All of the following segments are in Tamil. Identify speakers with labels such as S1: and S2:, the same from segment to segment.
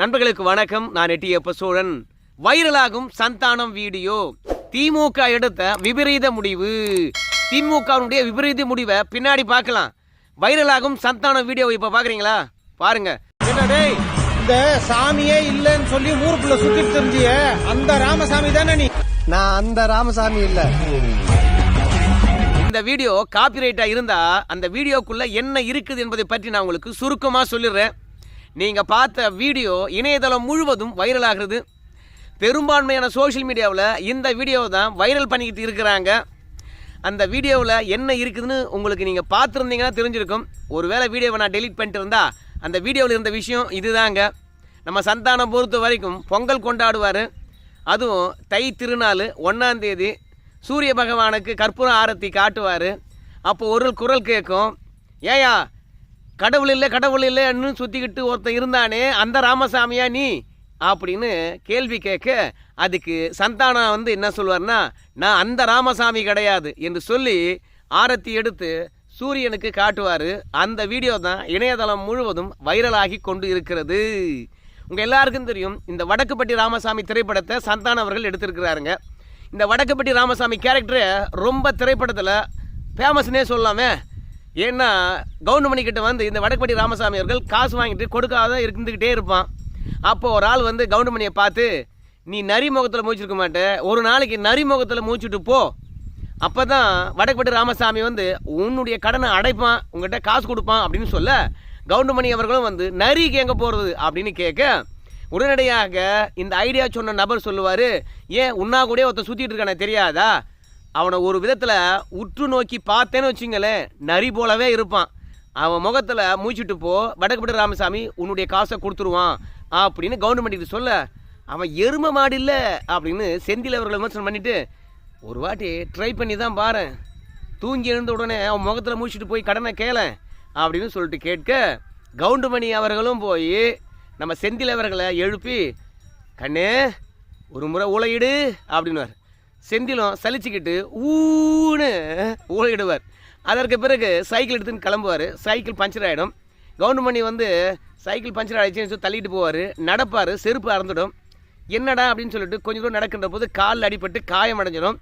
S1: நண்பர்களுக்கு வணக்கம். நான் எட்டியப்ப சோழன் வைரலாகும் சந்தானம் வீடியோ. திமுக எடுத்த விபரீத முடிவு. திமுகவுடைய விபரீத முடிவை பின்னாடி பார்க்கலாம். வைரலாகும் சந்தானம் வீடியோ இப்போ பார்க்குறீங்களா பாருங்க. என்ன டேய்
S2: இந்த சாமியே இல்லைன்னு சொல்லி ஊருக்குள்ள சுத்திட்டு தெரிஞ்சிய. அந்த ராமசாமி தானே நீ?
S3: நான் அந்த ராமசாமி இல்ல.
S1: இந்த வீடியோ காப்பிரைட்டாக இருந்தா அந்த வீடியோக்குள்ள என்ன இருக்குது என்பதை பற்றி நான் உங்களுக்கு சுருக்கமாக சொல்லிடுறேன். நீங்கள் பார்த்த வீடியோ இணையதளம் முழுவதும் வைரலாகிறது. பெரும்பான்மையான சோஷியல் மீடியாவில் இந்த வீடியோவை தான் வைரல் பண்ணிக்கிட்டு இருக்கிறாங்க. அந்த வீடியோவில் என்ன இருக்குதுன்னு உங்களுக்கு நீங்கள் பார்த்துருந்தீங்கன்னா தெரிஞ்சிருக்கும். ஒருவேளை வீடியோவை நான் டெலீட் பண்ணிட்டு இருந்தா அந்த வீடியோவில் இருந்த விஷயம் இதுதாங்க. நம்ம சந்தானம் பொறுத்த வரைக்கும் பொங்கல் கொண்டாடுவார். அதுவும் தை திருநாள் ஒன்றாந்தேதி சூரிய பகவானுக்கு கற்பூர ஆரத்தி காட்டுவார். அப்போ ஒரு குரல் கேட்கும். ஏயா கடவுள் இல்லை கடவுள் இல்லைன்னு சுற்றிக்கிட்டு ஒருத்தன் இருந்தானே அந்த ராமசாமியா நீ? அப்படின்னு கேள்வி கேட்க அதுக்கு சந்தானம் வந்து என்ன சொல்வார்னா நான் அந்த ராமசாமி கிடையாது என்று சொல்லி ஆரத்தி எடுத்து சூரியனுக்கு காட்டுவார். அந்த வீடியோ தான் இணையதளம் முழுவதும் வைரலாகி கொண்டு இருக்கிறது. உங்கள் எல்லாருக்கும் தெரியும் இந்த வடக்குப்பட்டி ராமசாமி திரைப்படத்தை சந்தானம் அவர்கள் எடுத்திருக்கிறாருங்க. இந்த வடக்குப்பட்டி ராமசாமி கேரக்டரை ரொம்ப திரைப்படத்தில் ஃபேமஸ்னே சொல்லலாமே ஏன்னா கவுண்டமணி கிட்ட வந்து இந்த வடக்குப்பட்டி ராமசாமி அவர்கள் காசு வாங்கிட்டு கொடுக்காத இருந்துக்கிட்டே இருப்பான். அப்போ ஒரு ஆள் வந்து கவுண்டமணியை பார்த்து நீ நரி முகத்தில் மூச்சிருக்க மாட்டேன் ஒரு நாளைக்கு நரி முகத்தில் மூச்சுட்டு போ. அப்போ தான் வடக்குப்பட்டி ராமசாமி வந்து உன்னுடைய கடனை அடைப்பான். உங்ககிட்ட காசு கொடுப்பான். அப்படின்னு சொல்ல கவுண்டமணி அவர்களும் வந்து நரிக்கு எங்கே போகிறது அப்படின்னு கேட்க உடனடியாக இந்த ஐடியா சொன்ன நபர் சொல்லுவார் ஏன் உன்னா கூட ஒருத்தன் சுற்றிட்டு இருக்கானே தெரியாதா? அவனை ஒரு விதத்தில் உற்று நோக்கி பார்த்தேன்னு வச்சுங்களேன் நரி போலவே இருப்பான். அவன் முகத்தில் மூச்சுட்டு போ வடக்குப்பட்டி ராமசாமி உன்னுடைய காசை கொடுத்துருவான் அப்படின்னு கவர்மெண்ட்டுக்கு சொல்ல அவன் எரும மாடு இல்லை அப்படின்னு செந்தில் அவர்களை விமர்சனம் பண்ணிவிட்டு ஒரு வாட்டி ட்ரை பண்ணி தான் பாரு தூங்கி எழுந்த உடனே அவன் முகத்தில் மூச்சுட்டு போய் கடனை கேள அப்படின்னு சொல்லிட்டு கேட்க கவுண்டுமணி அவர்களும் போய் நம்ம செந்தில் அவர்களை எழுப்பி கண்ணே ஒரு முறை உலையிடு அப்படின்னுவார். செந்திலும் சலிச்சுக்கிட்டு ஊன்னு ஊழையிடுவார் அதற்கு பிறகு சைக்கிள் எடுத்துன்னு கிளம்புவார். சைக்கிள் பஞ்சர் ஆகிடும் கவுண்டமணி வந்து சைக்கிள் பஞ்சர் ஆகிடுச்சுன்னு சொல்லி தள்ளிட்டு போவார். நடப்பார். செருப்பு அறந்துடும். என்னடா அப்படின்னு சொல்லிட்டு கொஞ்சம் தூரம் நடக்கின்ற போது காலில் அடிபட்டு காயம் அடைஞ்சிடும்.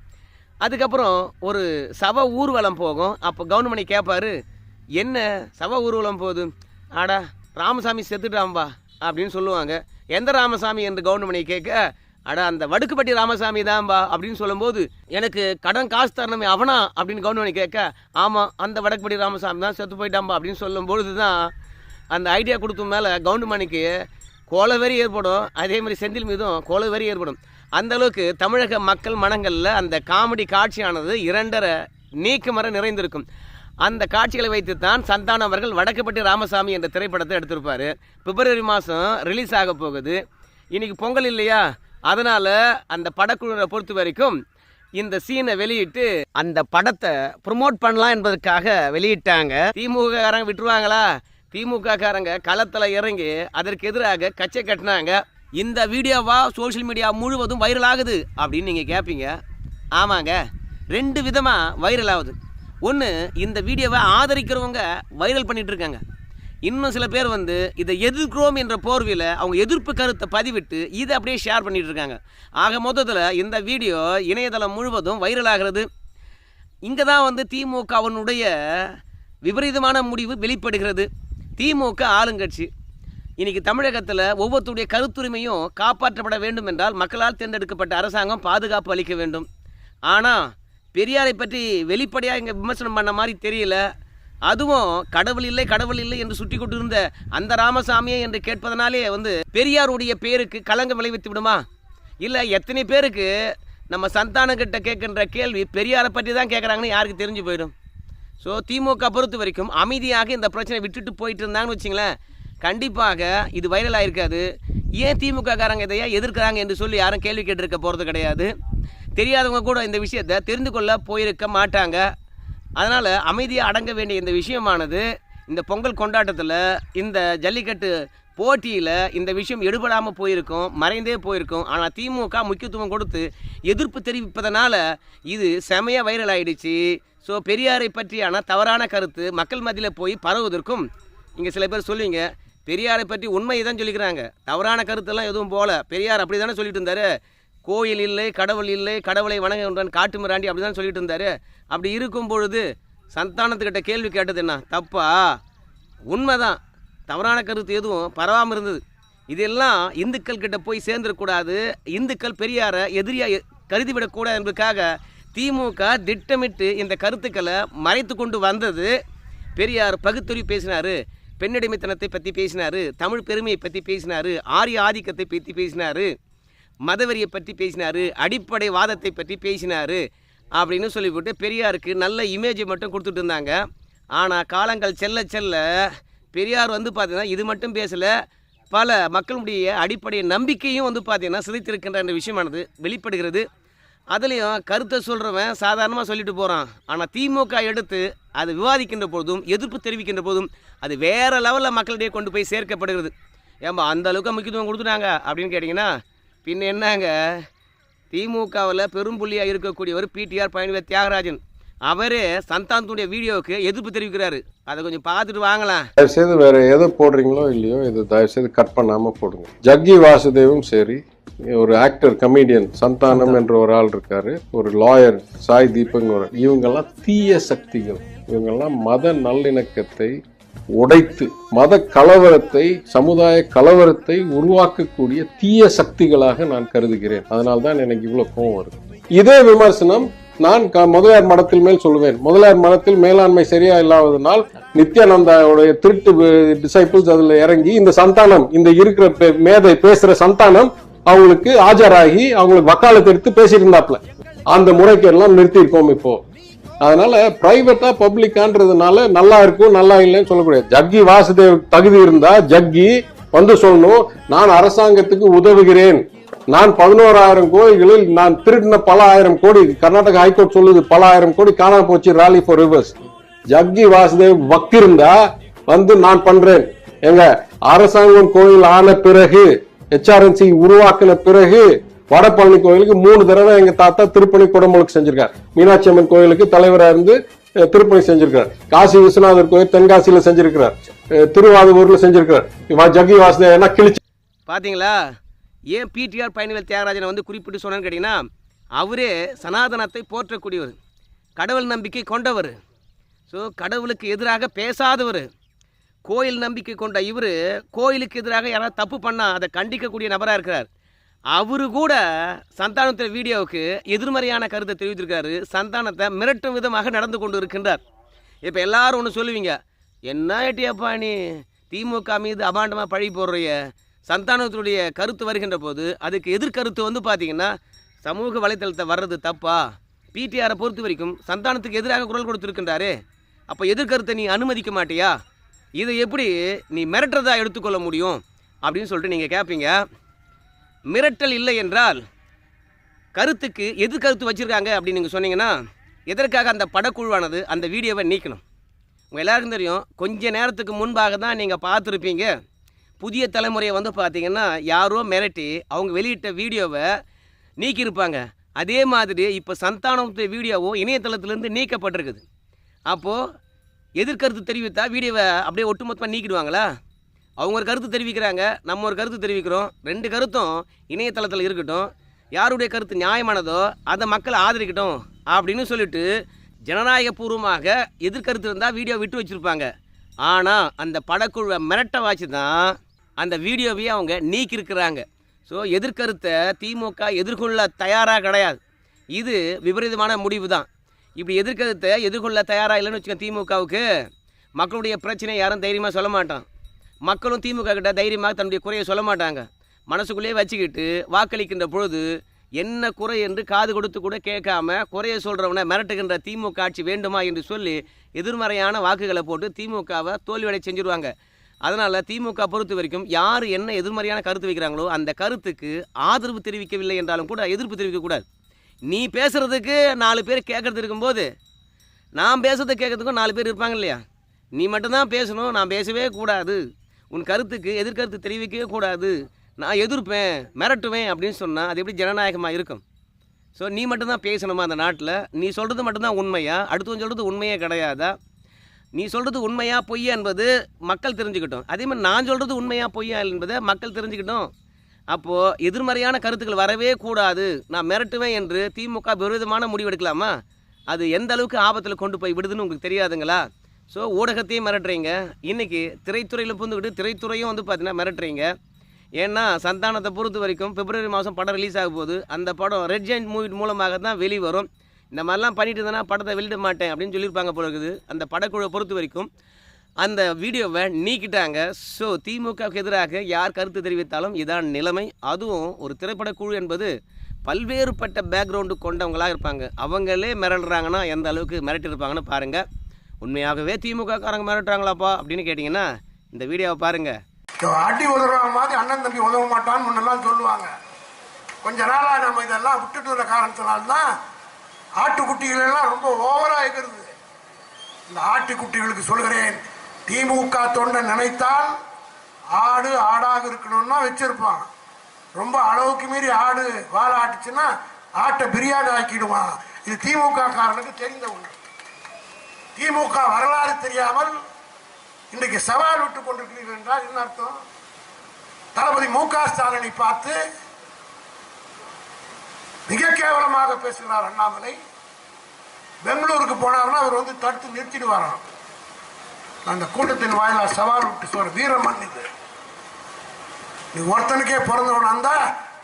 S1: அதுக்கப்புறம் ஒரு சவ ஊர்வலம் போகும். அப்போ கவுண்டமணி கேட்பார் என்ன? சவ ஊர்வலம் போகுது? ஆடா ராமசாமி செத்துட்டாம்பா அப்படின்னு சொல்லுவாங்க. எந்த ராமசாமி? என்று கவுண்டமணி கேட்க அட அந்த வடுக்குப்பட்டி ராமசாமி தான்பா அப்படின்னு சொல்லும்போது எனக்கு கடன் காசு தரணுமே அவனா அப்படின்னு கவுண்டமணி கேட்க ஆமாம் அந்த வடக்குப்பட்டி ராமசாமி தான் செத்து போயிட்டாம்பா அப்படின்னு சொல்லும்பொழுது தான் அந்த ஐடியா கொடுத்த மேலே கவுண்டமணிக்கு கோலவெறி ஏற்படும். அதே மாதிரி செந்தில் மீதும் கோலவெறி ஏற்படும். அந்த அளவுக்கு தமிழக மக்கள் மனங்களில் அந்த காமெடி காட்சியானது இரண்டரை நீக்கமர நிறைந்திருக்கும். அந்த காட்சிகளை வைத்து தான் சந்தானம் அவர்கள் வடக்குப்பட்டி ராமசாமி என்ற திரைப்படத்தை எடுத்திருப்பார். பிப்ரவரி மாதம் ரிலீஸ் ஆக போகுது. இன்றைக்கி பொங்கல் இல்லையா? அதனால் அந்த படக்குழுவை பொறுத்த வரைக்கும் இந்த சீனை வெளியிட்டு அந்த படத்தை ப்ரொமோட் பண்ணலாம் என்பதற்காக வெளியிட்டாங்க. திமுககாரங்க விட்டுருவாங்களா? திமுக காரங்க களத்தில் இறங்கி அதற்கு எதிராக கச்சை கட்டினாங்க. இந்த வீடியோவா சோஷியல் மீடியா முழுவதும் வைரல் ஆகுது அப்படின்னு நீங்கள் கேட்பீங்க ஆமாங்க. ரெண்டு விதமாக வைரல் ஆகுது. ஒன்று இந்த வீடியோவை ஆதரிக்கிறவங்க வைரல் பண்ணிகிட்ருக்காங்க இருக்காங்க. இன்னும் சில பேர் வந்து இதை எதிர்க்கிறோம் என்ற போர்வையில் அவங்க எதிர்ப்பு கருத்தை பதிவிட்டு இதை அப்படியே ஷேர் பண்ணிகிட்டு இருக்காங்க. ஆக மொத்தத்தில் இந்த வீடியோ இணையதளம் முழுவதும் வைரல் ஆகிறது. இங்கே தான் வந்து திமுக அவனுடைய விபரீதமான முடிவு வெளிப்படுகிறது. திமுக ஆளுங்கட்சி. இன்றைக்கி தமிழகத்தில் ஒவ்வொருத்தருடைய கருத்துரிமையும் காப்பாற்றப்பட வேண்டும் என்றால் மக்களால் தேர்ந்தெடுக்கப்பட்ட அரசாங்கம் பாதுகாப்பு அளிக்க வேண்டும். ஆனால் பெரியாரை பற்றி வெளிப்படையாக இங்கே விமர்சனம் பண்ண மாதிரி தெரியல. அதுவும் கடவுள் இல்லை கடவுள் இல்லை என்று சுட்டி கொண்டிருந்த அந்த ராமசாமியை என்று கேட்பதனாலே வந்து பெரியாருடைய பேருக்கு களங்கம் விளைவித்து விடுமா? இல்லை எத்தனை பேருக்கு நம்ம சந்தானங்கிட்ட கேட்கின்ற கேள்வி பெரியாரை பற்றி தான் கேட்குறாங்கன்னு யாருக்கு தெரிஞ்சு போயிடும்? ஸோ திமுக பொறுத்த வரைக்கும் அமைதியாக இந்த பிரச்சனை விட்டுட்டு போயிட்டு இருந்தாங்கன்னு வச்சிங்களேன் கண்டிப்பாக இது வைரல் ஆயிருக்காது. ஏன் திமுக காரங்க இதையா எதிர்க்கிறாங்க என்று சொல்லி யாரும் கேள்வி கேட்டிருக்க போகிறது கிடையாது. தெரியாதவங்க கூட இந்த விஷயத்தை தெரிந்து கொள்ள போயிருக்க மாட்டாங்க. அதனால் அமைதியாக அடங்க வேண்டிய இந்த விஷயமானது இந்த பொங்கல் கொண்டாட்டத்தில் இந்த ஜல்லிக்கட்டு போட்டியில் இந்த விஷயம் எடுபடாமல் போயிருக்கும் மறைந்தே போயிருக்கும். ஆனால் திமுக முக்கியத்துவம் கொடுத்து எதிர்ப்பு தெரிவிப்பதனால இது செமையாக வைரல் ஆயிடுச்சு. ஸோ பெரியாரை பற்றியான தவறான கருத்து மக்கள் மத்தியில் போய் பரவுவதற்கும் இங்கே சில பேர் சொல்லுவீங்க பெரியாரை பற்றி உண்மையை தான் சொல்லிக்கிறாங்க. தவறான கருத்தெல்லாம் எதுவும் போல. பெரியார் அப்படி தானே சொல்லிட்டு இருந்தார். கோயில் இல்லை கடவுள் இல்லை கடவுளை வணங்குகின்றான் காட்டு மிராண்டி அப்படி தான் சொல்லிட்டு இருந்தார். அப்படி இருக்கும் பொழுது சந்தானத்துக்கிட்ட கேள்வி கேட்டது என்ன? தப்பா? உண்மைதான். தவறான கருத்து எதுவும் பரவாமல் இருந்தது. இதெல்லாம் இந்துக்கள் கிட்ட போய் சேர்ந்துடக்கூடாது. இந்துக்கள் பெரியாரை எதிரியாக கருதிவிடக்கூடாது என்பதற்காக திமுக திட்டமிட்டு இந்த கருத்துக்களை மறைத்து கொண்டு வந்தது. பெரியார் பகுத்தறி பேசினார் பெண்ணடிமைத்தனத்தை பற்றி பேசினார் தமிழ் பெருமையை பற்றி பேசினாரு ஆரிய ஆதிக்கத்தை பற்றி பேசினார். மதவெறியை பற்றி பேசினாரு அடிப்படை வாதத்தை பற்றி பேசினாரு அப்படின்னு சொல்லிவிட்டு பெரியாருக்கு நல்ல இமேஜை மட்டும் கொடுத்துட்டு இருந்தாங்க. ஆனால் காலங்கள் செல்ல செல்ல பெரியார் வந்து பார்த்தீங்கன்னா இது மட்டும் பேசலை பல மக்களுடைய அடிப்படை நம்பிக்கையும் வந்து பார்த்தீங்கன்னா சிதைத்திருக்கின்ற என்ற விஷயமானது வெளிப்படுகிறது. அதுலேயும் கருத்தை சொல்கிறவன் சாதாரணமாக சொல்லிட்டு போகிறான் ஆனால் திமுக எடுத்து அது விவாதிக்கின்ற போதும் எதிர்ப்பு தெரிவிக்கின்ற போதும் அது வேறு லெவலில் மக்களிடையே கொண்டு போய் சேர்க்கப்படுகிறது. ஏன்பா அந்த அளவுக்கு முக்கியத்துவம் கொடுத்துட்டாங்க அப்படின்னு கேட்டிங்கன்னா பின்ன என்னங்க? திமுகவில் பெரும்புள்ளியாக இருக்கக்கூடியவர் பிடிஆர் பயணிவர் தியாகராஜன். அவரே சந்தானத்துடைய வீடியோவுக்கு எதிர்ப்பு தெரிவிக்கிறாரு. அதை கொஞ்சம் பார்த்துட்டு வாங்கலாம்
S4: தயவுசெய்து வேற எதை போடுறீங்களோ இல்லையோ இதை தயவுசெய்து கட் பண்ணாம போடுங்க. ஜக்கி வாசுதேவும் சரி ஒரு ஆக்டர் கமெடியன் சந்தானம் என்ற ஒரு ஆள் இருக்காரு ஒரு லாயர் சாய் ஒரு இவங்கெல்லாம் தீய சக்திகள். இவங்கெல்லாம் மத நல்லிணக்கத்தை உடைத்து மத கலவரத்தை சமுதாய கலவரத்தை உருவாக்கக்கூடிய தீய சக்திகளாக நான் கருதுகிறேன். அதனால்தான் எனக்கு இவ்வளவு கோவம் வருது. இதே விமர்சனம் நான் முதலியார் மடத்தில் மேல் சொல்லுவேன். முதலியார் மடத்தில் மேலாண்மை சரியா இல்லாததனால் நித்யானந்தாவுடைய திருட்டு டிசைபிள்ஸ் அதுல இறங்கி இந்த சந்தானம் இந்த இருக்கிற மேதை பேசுற சந்தானம் அவங்களுக்கு ஆஜராகி அவங்களுக்கு வக்காலத்தை எடுத்து பேசியிருந்தாப்ல அந்த முறைக்கெல்லாம் நிறுத்தியிருக்கோம் இப்போ. அதனால பிரைவேட்டா பப்ளிக்கான்றதுனால நல்லா இருக்கும் நல்லா இல்லைன்னு சொல்லக்கூடாது. ஜக்கி வாசுதேவ் தகுதி இருந்தா ஜக்கி வந்து சொல்லணும் நான் அரசாங்கத்துக்கு உதவுகிறேன். நான் பதினோராயிரம் கோடிகளில் நான் திருடின பல ஆயிரம் கோடி கர்நாடக ஹைகோர்ட் சொல்லுது பல ஆயிரம் கோடி காணாம போச்சு rally for rivers Jaggi Vasudev வக்கிருந்தா வந்து நான் பண்றேன். எங்க அரசாங்கம் கோயில் ஆன பிறகு ஹெச்ஆர்என்சி உருவாக்கின பிறகு வடபழனி கோயிலுக்கு மூணு தடவை எங்க தாத்தா திருப்பணி குடமுழுக்கு செஞ்சிருக்கார். மீனாட்சி அம்மன் கோயிலுக்கு தலைவரா இருந்து திருப்பணி செஞ்சிருக்கார். காசி விஸ்வநாதர் கோயில் தென்காசியில செஞ்சிருக்கிறார். திருவாதூர்ல செஞ்சிருக்கிறார். இவ ஜக்கி என்ன கிழிச்சு.
S1: பார்த்தீங்களா ஏன் பிடிஆர் பயணிகள் தியாகராஜனை வந்து குறிப்பிட்டு சொன்னேன்னு கேட்டிங்கன்னா அவரே சனாதனத்தை போற்றக்கூடியவர். கடவுள் நம்பிக்கை கொண்டவர். ஸோ கடவுளுக்கு எதிராக பேசாதவர். கோயில் நம்பிக்கை கொண்ட இவர் கோயிலுக்கு எதிராக யாராவது தப்பு பண்ணால் அதை கண்டிக்கக்கூடிய நபராக இருக்கிறார். அவரு கூட சந்தானத்தின் வீடியோவுக்கு எதிர்மறையான கருத்தை தெரிவித்திருக்காரு. சந்தானத்தை மிரட்டும் விதமாக நடந்து கொண்டு இருக்கின்றார் இப்போ எல்லாரும் ஒன்று சொல்லுவீங்க என்ன ஏட்டியப்பா நீ? திமுக மீது அபாண்டமாக பழி போடுறைய. சந்தானத்தினுடைய கருத்து வருகின்ற போது அதுக்கு எதிர்கருத்து வந்து பார்த்தீங்கன்னா சமூக வலைத்தளத்தை வர்றது தப்பா? பிடிஆரை பொறுத்த வரைக்கும் சந்தானத்துக்கு எதிராக குரல் கொடுத்துருக்கின்றாரே. அப்போ எதிர்கருத்தை நீ அனுமதிக்க மாட்டியா? இதை எப்படி நீ மிரட்டுறதா எடுத்துக்கொள்ள முடியும்? அப்படின்னு சொல்லிட்டு நீங்கள் கேட்பீங்க மிரட்டல் இல்லை என்றால் கருத்துக்கு எது கருத்து வச்சுருக்காங்க அப்படின்னு நீங்கள் சொன்னீங்கன்னா எதற்காக அந்த படக்குழுவானது அந்த வீடியோவை நீக்கணும்? உங்கள் எல்லாருக்கும் தெரியும் கொஞ்ச நேரத்துக்கு முன்பாக தான் நீங்கள் பார்த்துருப்பீங்க. புதிய தலைமுறையை வந்து பார்த்தீங்கன்னா யாரோ மிரட்டி அவங்க வெளியிட்ட வீடியோவை நீக்கியிருப்பாங்க. அதே மாதிரி இப்போ சந்தானத்து வீடியோவும் இணையதளத்திலேருந்து நீக்கப்பட்டிருக்குது. அப்போது எதிர்கருத்து தெரிவித்தா வீடியோவை அப்படியே ஒட்டுமொத்தமாக நீக்கிடுவாங்களா? அவங்க ஒரு கருத்து தெரிவிக்கிறாங்க நம்ம ஒரு கருத்து தெரிவிக்கிறோம். ரெண்டு கருத்தும் இணையதளத்தில் இருக்கட்டும். யாருடைய கருத்து நியாயமானதோ அதை மக்கள் ஆதரிக்கட்டும் அப்படின்னு சொல்லிட்டு ஜனநாயகபூர்வமாக எதிர்கருத்து இருந்தால் வீடியோ விட்டு வச்சுருப்பாங்க. ஆனால் அந்த படக்குழுவை மிரட்ட வாச்சு தான் அந்த வீடியோவையே அவங்க நீக்கியிருக்கிறாங்க. ஸோ எதிர்கருத்தை திமுக எதிர்கொள்ள தயாராக கிடையாது. இது விபரீதமான முடிவு தான். இப்படி எதிர்கருத்தை எதிர்கொள்ள தயாராக இல்லைன்னு வச்சுக்கோங்க திமுகவுக்கு மக்களுடைய பிரச்சனையை யாரும் தைரியமாக சொல்ல மாட்டான். மக்களும் திமுக கிட்ட தைரியமாக தன்னுடைய குறையை சொல்ல மாட்டாங்க. மனசுக்குள்ளேயே வச்சுக்கிட்டு வாக்களிக்கின்ற பொழுது என்ன குறை என்று காது கொடுத்து கூட கேட்காம குறையை சொல்கிறவனை மிரட்டுகின்ற திமுக ஆட்சி வேண்டுமா என்று சொல்லி எதிர்மறையான வாக்குகளை போட்டு திமுகவை தோல்வியடை செஞ்சுருவாங்க. அதனால் திமுக பொறுத்த வரைக்கும் யார் என்ன எதிர்மறையான கருத்து வைக்கிறாங்களோ அந்த கருத்துக்கு ஆதரவு தெரிவிக்கவில்லை என்றாலும் கூட எதிர்ப்பு தெரிவிக்கக்கூடாது. நீ பேசுகிறதுக்கு நாலு பேர் கேட்கறது இருக்கும்போது நான் பேசுறதை கேட்கறதுக்கும் நாலு பேர் இருப்பாங்க இல்லையா? நீ மட்டும்தான் பேசணும் நான் பேசவே கூடாது. உன் கருத்துக்கு எதிர்கருத்து தெரிவிக்கவே கூடாது. நான் எதிர்ப்பேன் மிரட்டுவேன் அப்படின்னு சொன்னால் அது எப்படி ஜனநாயகமாக இருக்கும்? ஸோ நீ மட்டும்தான் பேசணுமா அந்த நாட்டில்? நீ சொல்கிறது மட்டும்தான் உண்மையா? அடுத்தவன் சொல்கிறது உண்மையே கிடையாதா? நீ சொல்கிறது உண்மையா பொய்யா என்பது மக்கள் தெரிஞ்சுக்கிட்டோம். அதே மாதிரி நான் சொல்கிறது உண்மையா பொய்யா என்பதை மக்கள் தெரிஞ்சுக்கிட்டோம். அப்போது எதிர்மறையான கருத்துக்கள் வரவே கூடாது. நான் மிரட்டுவேன் என்று திமுக விரோதமான முடிவெடுக்கலாமா அது எந்த அளவுக்கு ஆபத்தில் கொண்டு போய் விடுதுன்னு உங்களுக்கு தெரியாதுங்களா? ஸோ ஊடகத்தையும் மிரட்டுறீங்க. இன்றைக்கி திரைத்துறையில் புந்துக்கிட்டு திரைத்துறையும் வந்து பார்த்தீங்கன்னா மிரட்டுறீங்க. ஏன்னா சந்தானத்தை பொறுத்த வரைக்கும் பிப்ரவரி மாதம் படம் ரிலீஸ் ஆக போகுது. அந்த படம் ரெட் ஜெயின் மூவி மூலமாக தான் வெளி வரும் இந்த மாதிரிலாம் பண்ணிட்டு இருந்தேன்னா படத்தை வெளியிட மாட்டேன் அப்படின்னு சொல்லியிருப்பாங்க போல இருக்குது. அந்த படக்குழுவை பொறுத்த வரைக்கும் அந்த வீடியோவை நீக்கிட்டாங்க. ஸோ திமுகவுக்கு எதிராக யார் கருத்து தெரிவித்தாலும் இதான் நிலைமை. அதுவும் ஒரு திரைப்படக்குழு என்பது பல்வேறுபட்ட பேக்ரவுண்டு கொண்டவங்களாக இருப்பாங்க. அவங்களே மிரளுறாங்கன்னா எந்த அளவுக்கு மிரட்டியிருப்பாங்கன்னு பாருங்கள் உண்மையாகவே திமுக காரங்க மிரட்டுறாங்களாப்பா அப்படின்னு கேட்டிங்கன்னா இந்த வீடியோவை பாருங்கள்
S5: அடி உதவுற மாதிரி அண்ணன் தம்பி உதவ மாட்டான்னு முன்னெல்லாம் சொல்லுவாங்க. கொஞ்ச நாளா நம்ம இதெல்லாம் விட்டுட்டு வர காரணத்தினால்தான் ஆட்டுக்குட்டிகள் எல்லாம் ரொம்ப ஓவரா இருக்கிறது. இந்த ஆட்டுக்குட்டிகளுக்கு சொல்கிறேன் திமுக தொண்டை நினைத்தால் ஆடு ஆடாக இருக்கணும்னா வச்சிருப்பான். ரொம்ப அளவுக்கு மீறி ஆடு வாழ ஆட்டுச்சுன்னா ஆட்டை பிரியாணி ஆக்கிடுவான். இது திமுக காரனுக்கு தெரிந்த ஒன்று திமுக வரலாறு தெரியாமல் இன்றைக்கு சவால் விட்டு கொண்டிருக்கிறீர்கள் என்றால் என்ன அர்த்தம்? தளபதி மு க ஸ்டாலினை பார்த்து மிக கேவலமாக பேசுகிறார் அண்ணாமலை. பெங்களூருக்கு போனார்னா அவர் வந்து தடுத்து நிறுத்திடுவாராம். அந்த கூட்டத்தின் வாயிலா சவால் விட்டு சொல்ற வீரமண் இது. நீ ஒருத்தனுக்கே பிறந்தவன் இருந்தா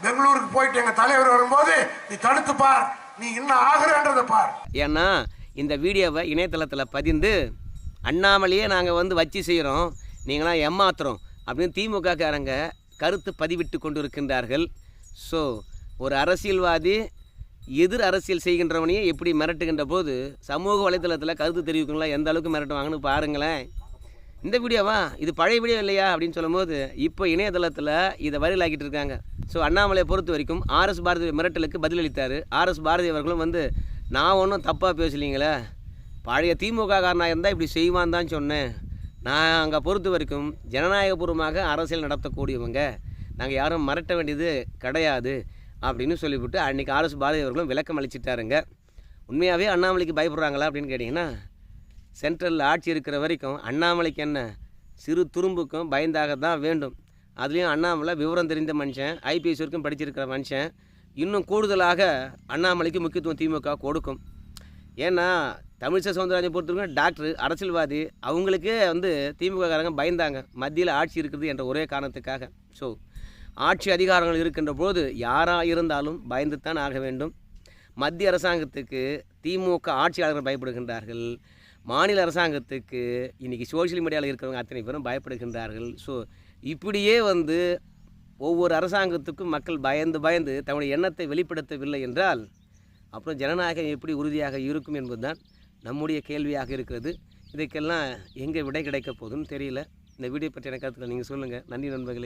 S5: பெங்களூருக்கு போயிட்டு எங்க தலைவர் வரும்போது நீ தடுத்து பார். நீ இன்னும் ஆகிறன்றதை பார்.
S1: ஏன்னா இந்த வீடியோவை இணையதளத்தில் பதிந்து அண்ணாமலையே நாங்கள் வந்து வச்சு செய்கிறோம் நீங்களாம் ஏமாத்துறோம் அப்படின்னு திமுககாரங்க கருத்து பதிவிட்டு கொண்டு இருக்கின்றார்கள் ஸோ ஒரு அரசியல்வாதி எதிர் அரசியல் செய்கின்றவனையே எப்படி மிரட்டுகின்ற போது சமூக வலைத்தளத்தில் கருத்து தெரிவிக்கங்களா? எந்த அளவுக்கு மிரட்டுவாங்கன்னு பாருங்களேன். இந்த வீடியோவா? இது பழைய வீடியோ இல்லையா? அப்படின்னு சொல்லும்போது இப்போ இணையதளத்தில் இதை வைரலாக்கிட்டு இருக்காங்க. ஸோ அண்ணாமலையை பொறுத்த வரைக்கும் ஆர்எஸ் பாரதி மிரட்டலுக்கு பதிலளித்தார். ஆர்எஸ் பாரதி அவர்களும் வந்து நான் ஒன்றும் தப்பாக பேசலீங்களே. பழைய திமுக காரனாக இருந்தால் இப்படி செய்வான் தான் சொன்னேன். நான் அங்கே பொறுத்த வரைக்கும் ஜனநாயகபூர்வமாக அரசியல் நடத்தக்கூடியவங்க. நாங்கள் யாரும் மிரட்ட வேண்டியது கிடையாது அப்படின்னு சொல்லிவிட்டு அன்றைக்கி ஆர்எஸ் பாரதி அவர்களும் விளக்கம் அளிச்சிட்டாருங்க. உண்மையாகவே அண்ணாமலைக்கு பயப்படுறாங்களா அப்படின்னு கேட்டிங்கன்னா சென்ட்ரலில் ஆட்சி இருக்கிற வரைக்கும் அண்ணாமலைக்கு என்ன? சிறு துரும்புக்கும் பயந்தாக தான் வேண்டும். அதுலேயும் அண்ணாமலை விவரம் தெரிந்த மனுஷன் ஐபிஎஸ் வரைக்கும் படிச்சிருக்கிற மனுஷன் இன்னும் கூடுதலாக அண்ணாமலைக்கு முக்கியத்துவம் திமுக கொடுக்கும். ஏன்னா தமிழிசை சவுந்தரராஜன் பொறுத்தவரைக்கும் டாக்டர் அரசியல்வாதி அவங்களுக்கே வந்து திமுககாரங்க பயந்தாங்க. மத்தியில் ஆட்சி இருக்குது என்ற ஒரே காரணத்துக்காக. ஸோ ஆட்சி அதிகாரங்கள் இருக்கின்ற போது யாராக இருந்தாலும் பயந்துத்தான் ஆக வேண்டும். மத்திய அரசாங்கத்துக்கு திமுக ஆட்சியாளர்கள் பயப்படுகின்றார்கள். மாநில அரசாங்கத்துக்கு இன்றைக்கி சோஷியல் மீடியாவில் இருக்கிறவங்க அத்தனை பேரும் பயப்படுகின்றார்கள். ஸோ இப்படியே வந்து ஒவ்வொரு அரசாங்கத்துக்கும் மக்கள் பயந்து பயந்து தன்னுடைய எண்ணத்தை வெளிப்படுத்தவில்லை என்றால் அப்புறம் ஜனநாயகம் எப்படி உறுதியாக இருக்கும் என்பதுதான் நம்முடைய கேள்வியாக இருக்கிறது. இதுக்கெல்லாம் எங்கே விடை கிடைக்க போகுதுன்னு தெரியல. இந்த வீடியோ பற்றின கருத்துக்களை நீங்கள் சொல்லுங்கள் நன்றி நண்பர்களே.